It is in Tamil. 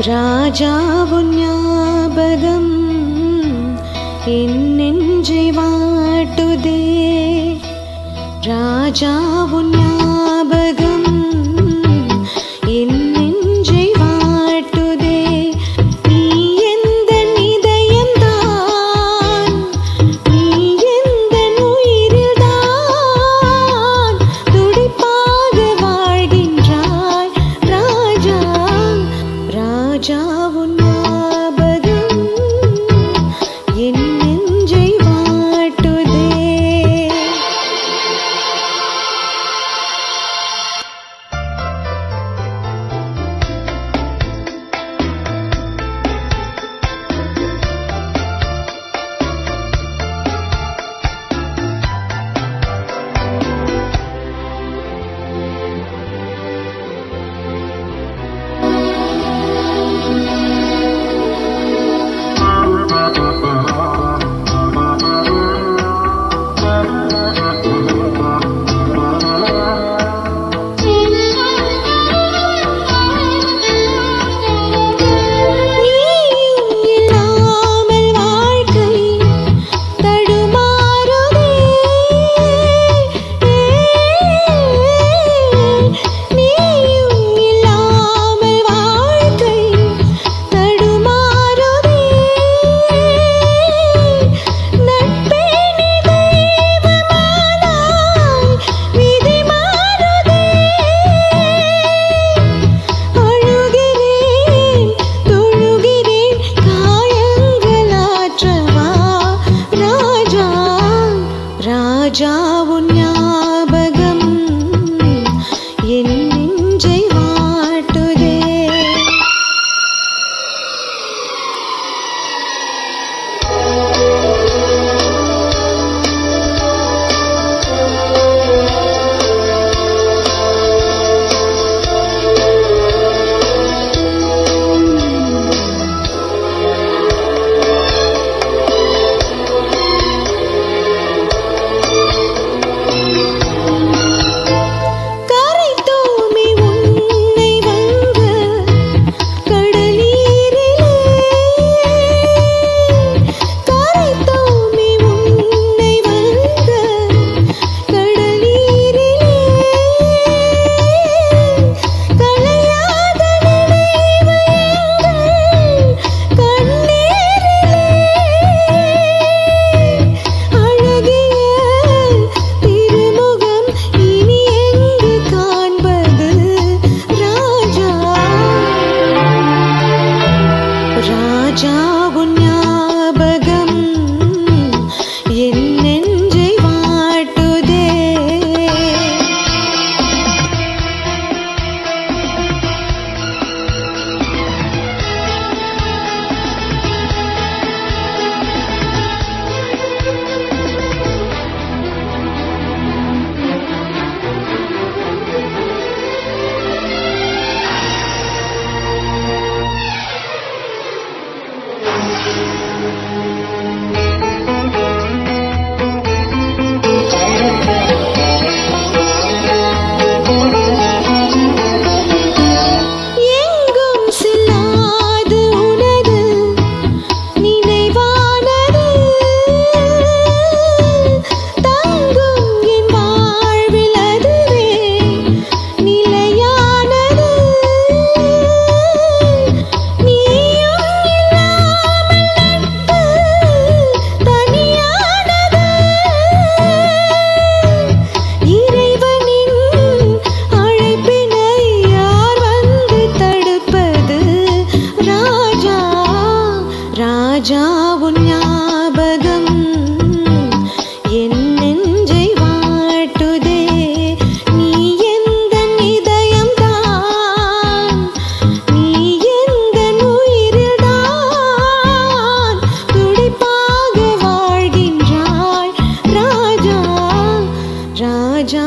രാജാവുഞ്ഞാപകം എന്നെഞ്ചി വാട്ടുതേ രാജാവുഞ്ഞാ உன் ஞாபகம். என் நெஞ்சை வாட்டுதே. நீ எந்த இதயம் தான்? நீ எந்த உயிரில்தான் துடிப்பாக வாழ்கின்றாய் ராஜா. ராஜா